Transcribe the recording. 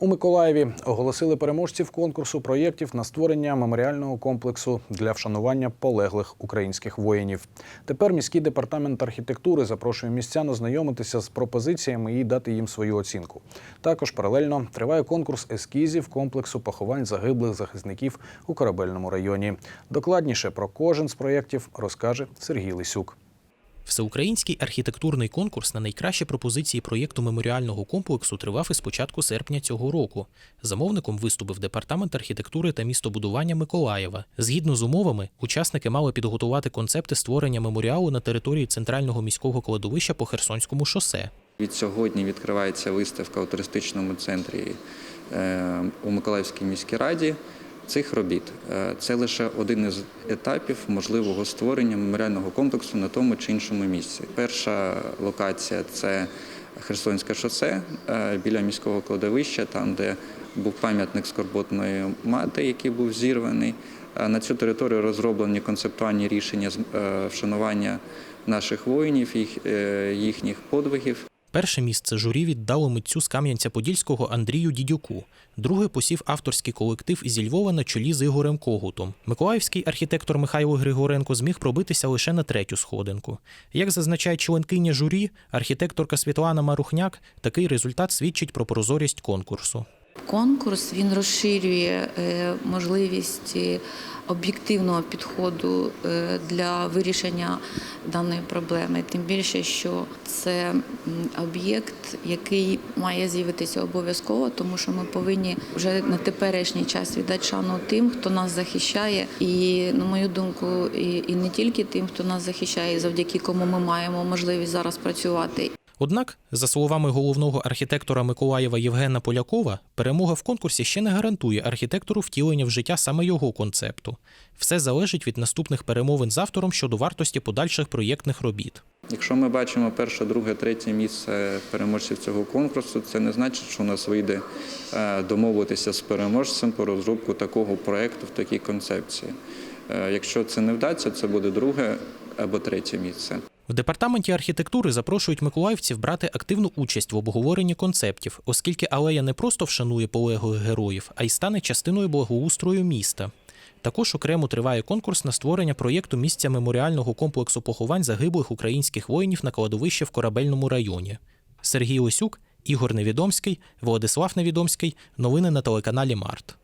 У Миколаєві оголосили переможців конкурсу проєктів на створення меморіального комплексу для вшанування полеглих українських воїнів. Тепер міський департамент архітектури запрошує містян ознайомитися з пропозиціями і дати їм свою оцінку. Також паралельно триває конкурс ескізів комплексу поховань загиблих захисників у корабельному районі. Докладніше про кожен з проєктів розкаже Сергій Лисюк. Всеукраїнський архітектурний конкурс на найкращі пропозиції проєкту меморіального комплексу тривав із початку серпня цього року. Замовником виступив департамент архітектури та містобудування Миколаєва. Згідно з умовами, учасники мали підготувати концепти створення меморіалу на території центрального міського кладовища по Херсонському шосе. Від сьогодні відкривається виставка у туристичному центрі е, у Миколаївській міській раді цих робіт. Е, Це лише один із етапів можливого створення меморіального комплексу на тому чи іншому місці. Перша локація це Херсонське шосе е, біля міського кладовища, там де був пам'ятник скорботної мати, який був зірваний. Е, На цю територію розроблені концептуальні рішення вшанування наших воїнів, їх, їхніх подвигів. Перше місце журі віддало митцю з Кам'янця-Подільського Андрію Дідюку. Друге посів авторський колектив зі Львова на чолі з Ігорем Когутом. Миколаївський архітектор Михайло Григоренко зміг пробитися лише на третю сходинку. Як зазначає членкиня журі, архітекторка Світлана Марухняк, такий результат свідчить про прозорість конкурсу. Конкурс він розширює е, можливість об'єктивного підходу е, для вирішення даної проблеми. Тим більше, що це об'єкт, який має з'явитися обов'язково, тому що ми повинні вже на теперішній час віддати шану тим, хто нас захищає, і на мою думку, і не тільки тим, хто нас захищає, завдяки кому ми маємо можливість зараз працювати. Однак, за словами головного архітектора Миколаєва Євгена Полякова, перемога в конкурсі ще не гарантує архітектору втілення в життя саме його концепту. Все залежить від наступних перемовин з автором щодо вартості подальших проєктних робіт. Якщо ми бачимо перше, друге, третє місце переможців цього конкурсу, це не значить, що у нас вийде е, домовитися з переможцем по розробку такого проєкту в такій концепції. Е, Якщо це не вдасться, це буде друге або третє місце. В департаменті архітектури запрошують миколаївців брати активну участь в обговоренні концептів, оскільки алея не просто вшанує полеглих героїв, а й стане частиною благоустрою міста. Також окремо триває конкурс на створення проєкту місця меморіального комплексу поховань загиблих українських воїнів на кладовище в корабельному районі. Сергій Лисюк, Ігор Невідомський, Владислав Невідомський. Новини на телеканалі Март.